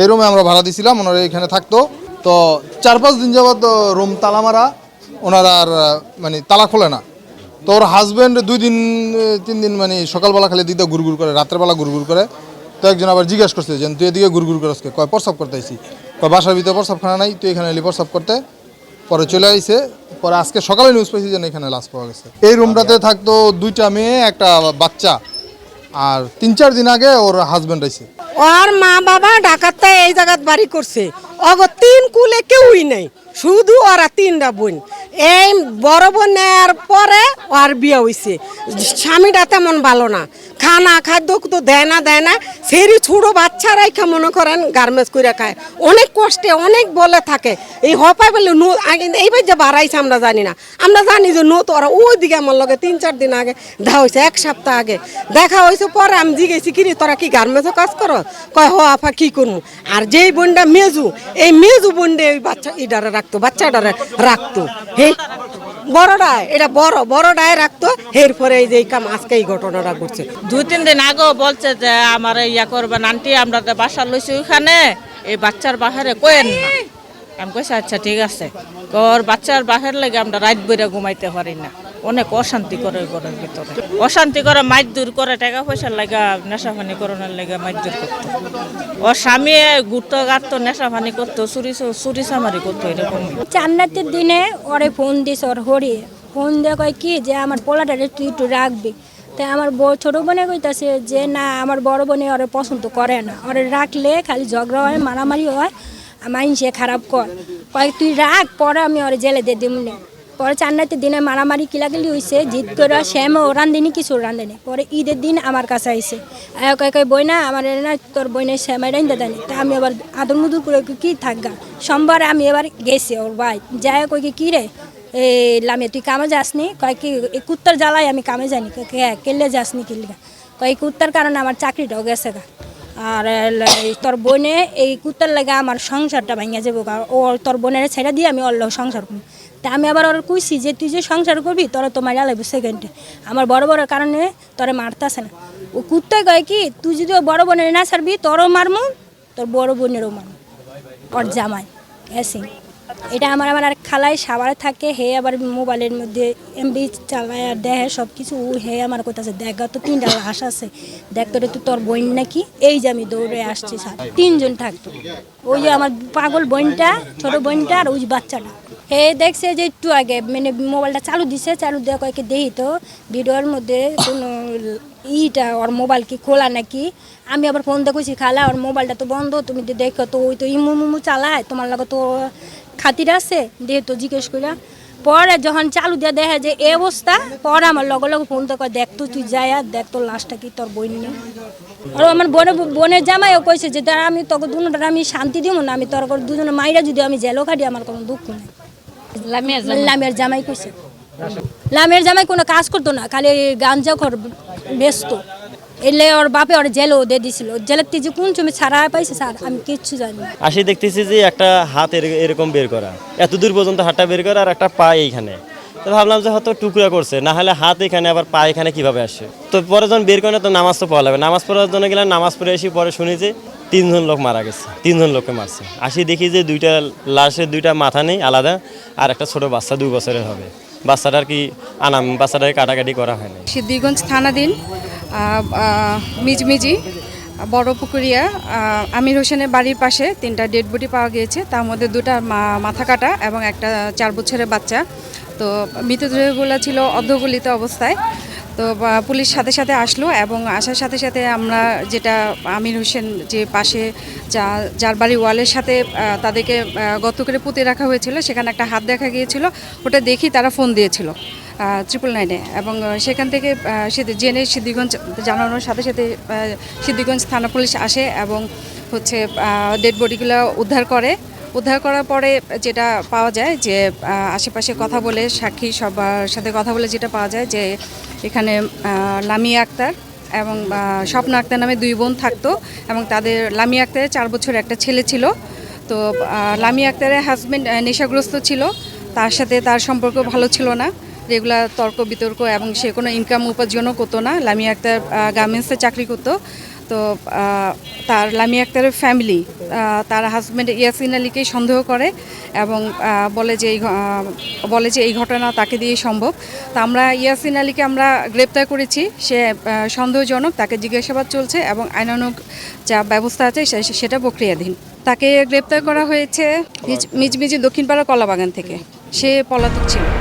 এই রুমে আমরা ভাড়া দিছিলাম ওনারা এখানে থাকতো। তো চার পাঁচ দিন যাবত রুম তালা মারা ওনারা আর মানে তালা খোলে না। তো ওর হাজব্যান্ড দুই দিন তিন দিন মানে সকালবেলা খালি দিতে গুড়গুড় করে রাত্রেবেলা গুড়গুড় করে। তো একজন আবার জিজ্ঞেস করছে যে তুই এদিকে গুড়গুড় করে আজকে কয় প্রস্রাব করতে আইসি কয় বাসার ভিতরে প্রস্রাবখানা নাই তুই এখানে এলি প্রস্রাব করতে। পরে চলে আইসে পরে আজকে সকালে নিউজ পাইছি যে না, এখানে লাশ পাওয়া গেছে। এই রুমটাতে থাকতো দুইটা মেয়ে একটা বাচ্চা। আর তিন চার দিন আগে ওর হাজব্যান্ড আইছে। ওর মা বাবা ঢাকাতে এই জায়গাত বাড়ি করছে। অগ তিন কুলে কেউই নেই, শুধু ওরা তিনটা বোন। এই বড় বোন নেওয়ার পরে ওর বিয়ে হইছে। স্বামীটা তেমন ভালো না। খানা খাদ্য তো দেয় না দেয় না। সেই ছোট বাচ্চারাই খা মনে করেন গার্মেন্টস করে খায়। অনেক কষ্টে, অনেক বলে থাকে। এই হপাই বলে নো এইবার যে বাড়াইছে আমরা জানি না। আমরা জানি যে নো তো ওরা ওই দিকে আমার লগে তিন, চার দিন আগে দেখা হয়েছে, এক সপ্তাহ আগে। দেখা হয়েছে, পরে আমি জিগেছি কিরে, তোরা কি গার্মেন্টসে কাজ করো? কয়, হ আফা কি করব আর যেই বোনটা মেজু এই মেজু বোনটা ওই বাচ্চা ইডারে রাখতো, বাচ্চা বাচ্চাটারে রাখতো, হে? বড়ডা এটা বড়, বড়ডায় রাখতো, এরপরে এই যে কাম, আজকে এই ঘটনাটা ঘটছে। দুই, তিন দিন আগেও বলছে যে, আমার ইয়া করবেন আন্টি, আমরা তো বাসা লইছি ওইখানে, এই বাচ্চার বাহারে কোয়েন না। আমি কইছি আচ্ছা ঠিক আছে। ওর বাচ্চার বাহের লাগে আমরা রাত বইরা ঘুমাইতে পারি না। অনেক অশান্তি করে ঘরের ভিতরে। অশান্তি করে মাইর দূর করে টাকা পয়সার লাগা নেশা পানি করানোর লাগে মাইর দূর করতো। ও স্বামী গুড়তো গাড়তো নেশা পানি করতো, চুরি চুরি চামারি করতো এরকম। চান্নাতের দিনে ওরে ফোন দিস ওর হরি। ফোন দিয়ে কয়, কি যে আমার পোলাটারে তুই একটু রাখবি? তাই আমার বউ ছোটো বোনে কইতাছে যে, না, আমার বড় বোনে ওরে পছন্দ করে না। ওরে রাখলে খালি ঝগড়া হয়, মারামারি হয়, মাইনসে খারাপ কর। কয়, তুই রাখ, পরে আমি ওরে জেলে দিয়ে দিমনি। পরে চান্নাতের দিনে মারামারি কিলাকিলি হয়েছে জিত করে শ্যামও রান্ধেনি কিছু রান্ধেনি পরে ঈদের দিন আমার কাছে আইসে কয় কয় বই না আমার না তোর বইনের শ্যামাই রান্ধে দেয়নি তা আমি আবার আদর মুদুর করে কি থাকগা? সোমবার আমি এবার গেছি ওর ভাই। যায় কই কি, রে? এ লামে তুই কামে যাসনি? কয় কি এই কুত্তার জ্বালাই আমি কামে কয় কি, হ্যাঁ কেলে যাসনি কিলগা কয় এই কুত্তার কারণে আমার চাকরিটাও গেছে গা। আর তোর বোনে এই কুত্তার লাগে আমার সংসারটা ভাঙিয়া যাব। ও তোর বোনের ছেড়ে দিয়ে আমি লগে সংসার করব। তা আমি আবার ওর কইছি যে, তুই যে সংসার করবি, তোরা তোমার মারা লাগবে সেকেন্ডে আমার বড় বড় কারণে তোরে মারতাছে না। ও কুত্তায় কয় কি, তুই যদি ও বড় বোনের না ছাড়বি, তোরও মারমু, তোর বড় বোনেরও মারমু। ওর জামাই, এসিং। এটা আমার আমার আর খালায় সাবারে থাকে, হে আবার মোবাইলের মধ্যে এমবি চালায় আর দেখে সব কিছু ও হে আমার কোথাছে দেখ তো তিনটা লাশ আছে, দেখ তো তোর বোন নাকি? এই যে আমি দৌড়ে আসছি স্যার, তিনজন থাকতো। ওই যে আমার পাগল বোনটা, ছোট বোনটা আর ওই বাচ্চাটা। হে দেখছে যে একটু আগে মানে মোবাইলটা চালু দিছে, চালু দেওয়া কয়েকে দেখি তো, ভিডিওর মধ্যে কোনো ইটা ওর মোবাইল কি খোলা নাকি? আমি আবার ফোন দেখছি খালা, ওর মোবাইলটা তো বন্ধ, তুমি দেখো তো ওই তো ইমু মুমু চালায়, তোমার লাগে তো খাতির আছে? দিয়ে তো জিজ্ঞেস করিয়া পরে যখন চালু দিয়ে দেখে যে এই অবস্থা পরে আমার লগে লগে ফোন তো দেখ তো তুই যাই আর দেখ তোর লাশটা কি তোর বই নিয়ে? আর আমার বোনের বোনের জামাইও কইছে যে দাঁড়া আমি তোকে দুজনের আমি শান্তি দিব না আমি তোর দুজনে মাইরা যদি আমি জেলও খাটি আমার কোনো দুঃখ নেই। লামের জামাই। কইছে। লামের জামাই কোনো কাজ করতো না খালি গাঞ্জা খর ব্যস্ত। এলে ওর বাপে ওর জেলও দিয়ে দিছিল জেলের যে কোন চুমি ছাড়া পাইছে স্যার আমি কিচ্ছু জানি না। আসি দেখতেছি যে একটা হাত এর- এরকম বের করা। এত দূর পর্যন্ত হাতটা বের করা আর একটা পা এইখানে। তো ভাবলাম যে হয়তো টুকরা করছে না হলে হাত এখানে আবার পা এখানে কীভাবে আসে? তো পরে যখন বের করে না তো নামাজ তো পড়া লাগবে। নামাজ পড়ার জন্য গেলাম নামাজ পড়ে এসে পরে শুনি যে তিনজন লোক মারা গেছে তিনজন লোককে মারছে। আসি দেখি যে দুইটা লাশের দুইটা মাথা নেই আলাদা আর একটা ছোট বাচ্চা দুই বছরের হবে। বাচ্চাটার কি আনাম বাচ্চাটাকে কাটাকাটি করা হয় না সিদ্ধিগঞ্জ থানাধীন মিজমিজি, বড় পুকুরিয়া আমির হোসেনের বাড়ির পাশে তিনটা ডেড বডি পাওয়া গিয়েছে। তার মধ্যে দুটা মাথা কাটা এবং একটা চার বছরের বাচ্চা। তো মৃতদেহগুলো ছিল অর্ধগলিত অবস্থায়। তো পুলিশ সাথে সাথে আসলো এবং আসার সাথে সাথে আমরা যেটা আমির হোসেন যে পাশে যা, যার বাড়ি ওয়ালের সাথে তাদেরকে গত করে পুঁতে রাখা হয়েছিল, সেখানে একটা হাত দেখা গিয়েছিল। ওটা দেখি তারা ফোন দিয়েছিল। ট্রিপল নাইনে এবং সেখান থেকে জেনে সিদ্ধিগঞ্জ জানানোর সাথে সাথে সিদ্ধিগঞ্জ থানা পুলিশ আসে এবং হচ্ছে ডেড বডিগুলো উদ্ধার করে। উদ্ধার করার পরে যেটা পাওয়া যায় যে আশেপাশে কথা বলে সাক্ষী সবার সাথে কথা বলে যেটা পাওয়া যায় যে, এখানে লামিয়া আক্তার এবং স্বপ্ন আক্তার নামে দুই বোন থাকতো এবং তাদের, লামিয়া আক্তারের চার বছর একটা ছেলে ছিল। তো লামিয়া আক্তারের হাজব্যান্ড নেশাগ্রস্ত ছিল। তার সাথে তার সম্পর্ক ভালো ছিল না। রেগুলার তর্ক বিতর্ক এবং সে কোনো ইনকাম উপার্জনও করতো না। লামিয়া আক্তার গার্মেন্টসে চাকরি করতো। তো তার লামি আক্তারের ফ্যামিলি তার হাজব্যান্ড ইয়াসিন আলীকেই সন্দেহ করে এবং বলে যে এই বলে যে এই ঘটনা তাকে দিয়েই সম্ভব। তো আমরা ইয়াসিন আলীকে আমরা গ্রেপ্তার করেছি। সে সন্দেহজনক, তাকে জিজ্ঞাসাবাদ চলছে এবং আইনানুগ যা ব্যবস্থা আছে সেটা প্রক্রিয়াধীন। তাকে গ্রেপ্তার করা হয়েছে মিজ- মিজমিজি দক্ষিণপাড়া কলাবাগান থেকে। সে পলাতক ছিল।